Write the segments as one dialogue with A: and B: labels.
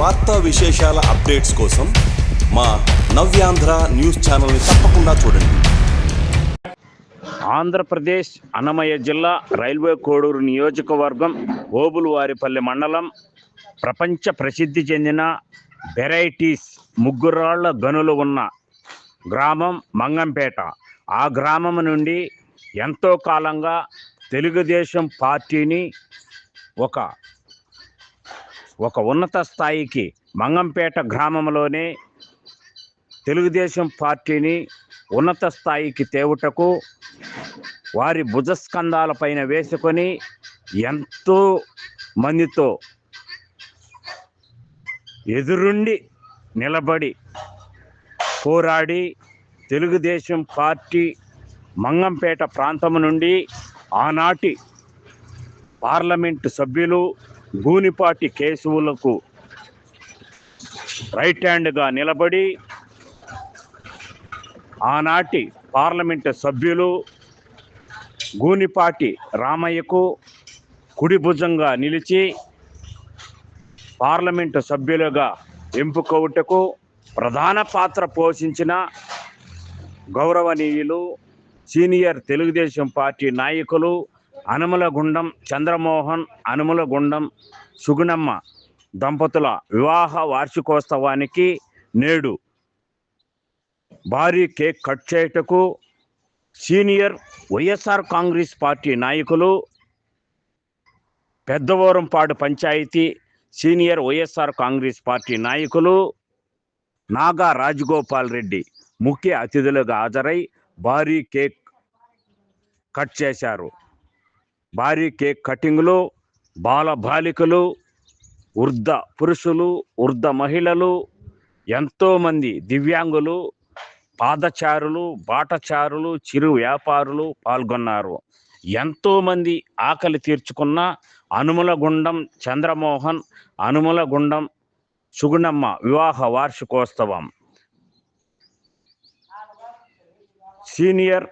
A: వార్తా విశేషాల అప్డేట్స్ కోసం మా నవ్యాంధ్ర న్యూస్ ఛానల్ని తప్పకుండా చూడండి.
B: ఆంధ్రప్రదేశ్ అన్నమయ్య జిల్లా రైల్వే కోడూరు నియోజకవర్గం ఓబులవారిపల్లి మండలం ప్రపంచ ప్రసిద్ధి చెందిన వెరైటీస్ ముగ్గురాళ్ళ గనులు ఉన్న గ్రామం మంగంపేట. ఆ గ్రామం నుండి ఎంతో కాలంగా తెలుగుదేశం పార్టీని ఒక ఒక ఉన్నత స్థాయికి మంగంపేట గ్రామంలోనే తెలుగుదేశం పార్టీని ఉన్నత స్థాయికి తేవుటకు వారి భుజస్కంధాలపైన వేసుకొని ఎంతో మందితో ఎదురుండి నిలబడి పోరాడి తెలుగుదేశం పార్టీ మంగంపేట ప్రాంతం నుండి ఆనాటి పార్లమెంటు సభ్యులు గూనిపాటి కేశవులకు రైట్ హ్యాండ్గా నిలబడి ఆనాటి పార్లమెంటు సభ్యులు గూనిపాటి రామయ్యకు కుడి భుజంగా నిలిచి పార్లమెంటు సభ్యులుగా ఎంపుకోవుటకు ప్రధాన పాత్ర పోషించిన గౌరవనీయులు సీనియర్ తెలుగుదేశం పార్టీ నాయకులు అనుమలగుండం చంద్రమోహన్ అనుమలగుండం సుగుణమ్మ దంపతుల వివాహ వార్షికోత్సవానికి నేడు భారీ కేక్ కట్ చేయుటకు సీనియర్ వైఎస్ఆర్ కాంగ్రెస్ పార్టీ నాయకులు పెద్దవోరంపాడు పంచాయతీ సీనియర్ వైఎస్ఆర్ కాంగ్రెస్ పార్టీ నాయకులు నాగా రాజగోపాల్ రెడ్డి ముఖ్య అతిథులుగా హాజరై భారీ కేక్ కట్ చేశారు. భారీ కేక్ కటింగ్లు బాల బాలికలు వృద్ధ పురుషులు వృద్ధ మహిళలు ఎంతోమంది దివ్యాంగులు పాదచారులు బాటచారులు చిరు వ్యాపారులు పాల్గొన్నారు. ఎంతోమంది ఆకలి తీర్చుకున్న అనుములగుండం చంద్రమోహన్ అనుములగుండం సుగుణమ్మ వివాహ వార్షికోత్సవం. సీనియర్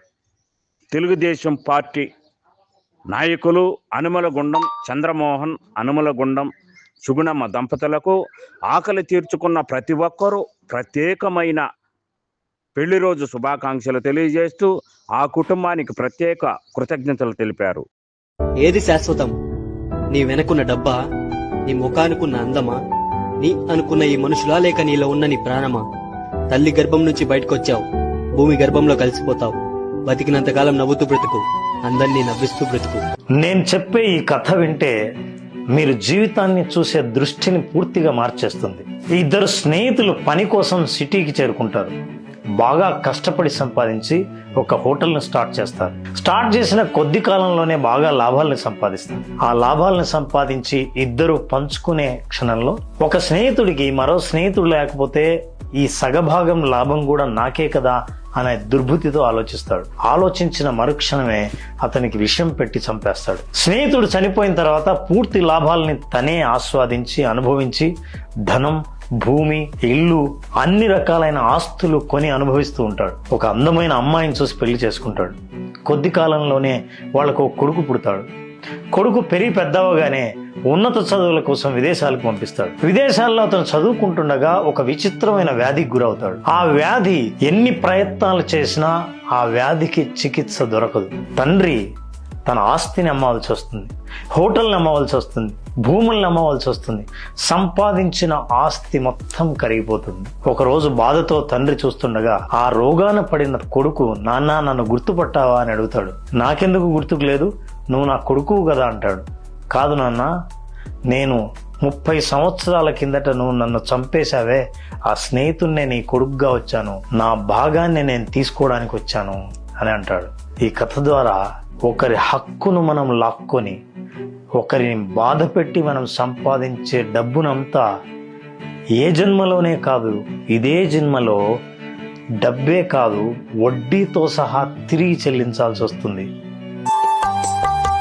B: తెలుగుదేశం పార్టీ నాయకులు అనుమలగుండం చంద్రమోహన్ అనుమలగుండం సుగుణమ్మ దంపతులకు ఆకలి తీర్చుకున్న ప్రతి ఒక్కరూ ప్రత్యేకమైన పెళ్ళి రోజు శుభాకాంక్షలు తెలియజేస్తూ ఆ కుటుంబానికి ప్రత్యేక కృతజ్ఞతలు తెలిపారు.
C: ఏది శాశ్వతం? నీ వెనకున్న డబ్బా నీ ముఖానుకున్న అందమా? నీ అనుకున్న ఈ మనుషులా లేక నీలో ఉన్న నీ ప్రాణమా? తల్లి గర్భం నుంచి బయటకొచ్చావు. భూమి గర్భంలో కలిసిపోతావు. బతికినంతకాలం నవ్వుతూ బ్రతుకు. అందరినీ నవ్విస్తూ బ్రతుకు.
D: నేను చెప్పే ఈ కథ వింటే మీరు జీవితాన్ని చూసే దృష్టిని పూర్తిగా మార్చేస్తుంది. ఇద్దరు స్నేహితులు పని కోసం సిటీకి చేరుకుంటారు. బాగా కష్టపడి సంపాదించి ఒక హోటల్ని స్టార్ట్ చేస్తారు. స్టార్ట్ చేసిన కొద్ది కాలంలోనే బాగా లాభాలను సంపాదిస్తారు. ఆ లాభాలను సంపాదించి ఇద్దరు పంచుకునే క్షణంలో ఒక స్నేహితుడికి మరో స్నేహితుడు లేకపోతే ఈ సగభాగం లాభం కూడా నాకే కదా అనే దుర్బుద్ధితో ఆలోచిస్తాడు. ఆలోచించిన మరుక్షణమే అతనికి విషయం పెట్టి చంపేస్తాడు. స్నేహితుడు చనిపోయిన తర్వాత పూర్తి లాభాలని తనే ఆస్వాదించి అనుభవించి ధనం భూమి ఇల్లు అన్ని రకాలైన ఆస్తులు కొని అనుభవిస్తూ ఉంటాడు. ఒక అందమైన అమ్మాయిని చూసి పెళ్ళి చేసుకుంటాడు. కొద్ది కాలంలోనే వాళ్ళకు ఒక కొడుకు పుడతాడు. కొడుకు పెరిగి పెద్దవగానే ఉన్నత చదువుల కోసం విదేశాలకు పంపిస్తాడు. విదేశాల్లో అతను చదువుకుంటుండగా ఒక విచిత్రమైన వ్యాధికి గురవుతాడు. ఆ వ్యాధి ఎన్ని ప్రయత్నాలు చేసినా ఆ వ్యాధికి చికిత్స దొరకదు. తండ్రి తన ఆస్తిని అమ్మవలసి వస్తుంది. హోటల్ని అమ్మవలసి వస్తుంది. భూముల్ని అమ్మవలసి వస్తుంది. సంపాదించిన ఆస్తి మొత్తం కరిగిపోతుంది. ఒకరోజు బాధతో తండ్రి చూస్తుండగా ఆ రోగాన పడిన కొడుకు నాన్న నన్ను గుర్తుపట్టావా? అని అడుగుతాడు. నాకెందుకు గుర్తుకు లేదు? నువ్వు నా కొడుకు కదా అంటాడు. కాదు నాన్న నేను ముప్పై సంవత్సరాల కిందట నువ్వు నన్ను చంపేశావే. ఆ స్నేహితున్నే నీ కొడుకుగా వచ్చాను. నా భాగాన్ని నేను తీసుకోవడానికి వచ్చాను అని అంటాడు. ఈ కథ ద్వారా ఒకరి హక్కును మనం లాక్కొని ఒకరిని బాధ పెట్టి మనం సంపాదించే డబ్బునంతా ఏ జన్మలోనే కాదు ఇదే జన్మలో డబ్బే కాదు వడ్డీతో సహా తిరిగి చెల్లించాల్సి వస్తుంది.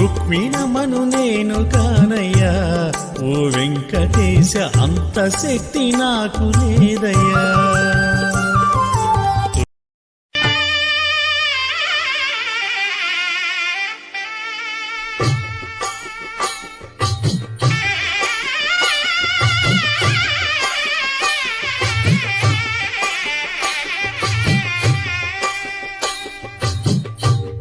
E: రుక్మిణమను నేను కానయ్యా. ఓ వెంకటేశ అంత శక్తి నాకు లేదయ్యా.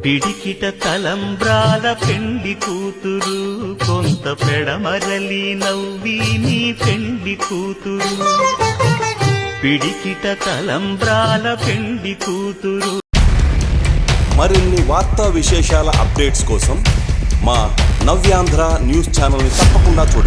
F: పిడికిట తలంబ్రాల పెండి కూతురు కొంత పెడమరలి నవ్వి నీ పెండి కూతురు. పిడికిట తలంబ్రాల పెండి కూతురు.
A: మరిన్ని వార్తా విశేషాల అప్డేట్స్ కోసం మా నవ్యాంధ్ర న్యూస్ ఛానల్ని తప్పకుండా చూడండి.